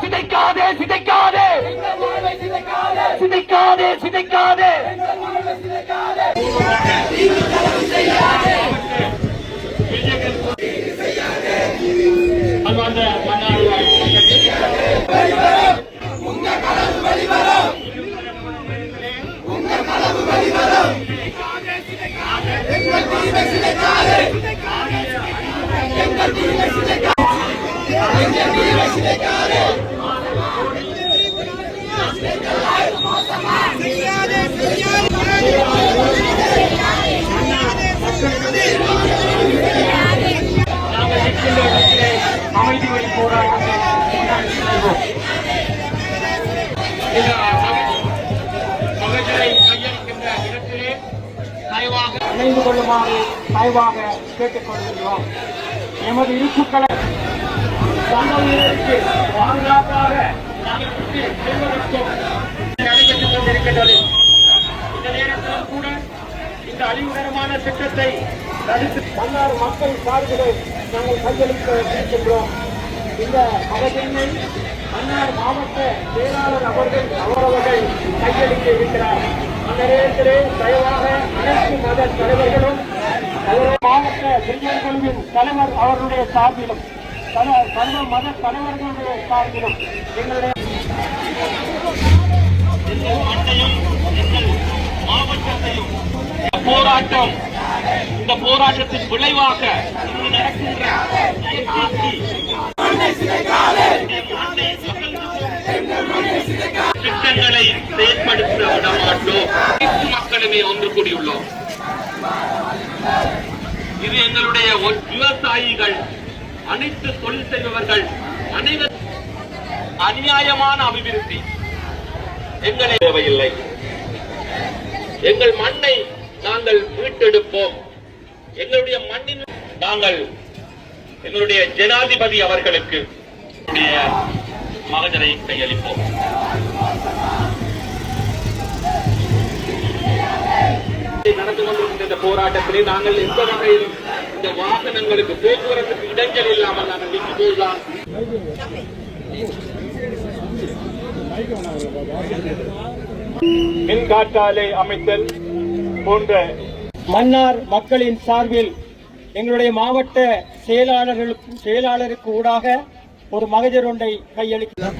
சிதைக்காதே சிதைக்காதே. சிதைக்காதே சிதைக்காதே. அன்பார்ந்த மன்னார் வாழ் மக்களே, நாங்கள் அமைதி வழி போராட்டத்தை முன்னெடுத்து இந்த மகஜரை கையளிக்கின்ற இடத்திலே தயவாக இணைந்து கொள்ளுமாறு தயவாக கேட்டுக்கொள்கின்றோம். எமது இருப்புக்களை சந்ததியினருக்கு பாதுகாப்பாக நடைபெற்றுக் கொண்டிருக்கின்றது. இந்த நேரத்திலும் கூட இந்த அழிவுகரமான திட்டத்தை தடுத்து பன்னாறு மக்கள் சார்பிலே நாங்கள் கையளிக்க இருக்கின்றோம். இந்த மகஜனை மன்னார் மாவட்ட செயலாளர் அவர்கள் அவரவர்கள் கையளிக்க இருக்கிறார். அந்த நேரத்திலே தயவாக அனைத்து மத தலைவர்களும் மாவட்ட பெரியோர் குழுவின் தலைவர் அவர்களுடைய சார்பிலும் சர்வ மத தலைவர்களுடைய சார்பிலும் எங்களுடைய மாவட்டத்தையும் போராட்டம் இந்த போராட்டத்தின் விளைவாக நடக்கின்ற திட்டங்களை செயற்படுத்த விட மாட்டோம் அனைத்து மக்களுமே ஒன்று கூடியுள்ளோம். இது எங்களுடைய விவசாயிகள் அனைத்து தொழில் செய்பவர்கள் அனைவர் அநியாயமான அபிவிருத்தி. எங்களை தேவையில்லை. எங்கள் மண்ணை நாங்கள் மீட்டெடுப்போம். எங்களுடைய மண்ணின் நாங்கள் எங்களுடைய ஜனாதிபதி அவர்களுக்கு மகஜரை கையளிப்போம். நடந்து கொண்டிருக்கின்ற இந்த போராட்டத்திலே நாங்கள் எந்த வகையிலும் இந்த வாகனங்களுக்கு போக்குவரத்துக்கு இடைஞ்சல் இல்லாமல் நாங்கள் நின்று போகலாம் மின் காற்றாலை அமைத்தல் போன்ற மன்னார் மக்களின் சார்பில் எங்களுடைய மாவட்ட செயலாளர்களுக்கு செயலாளருக்கு ஊடாக ஒரு மகஜர் ஒன்றை கையளிக்கிறார்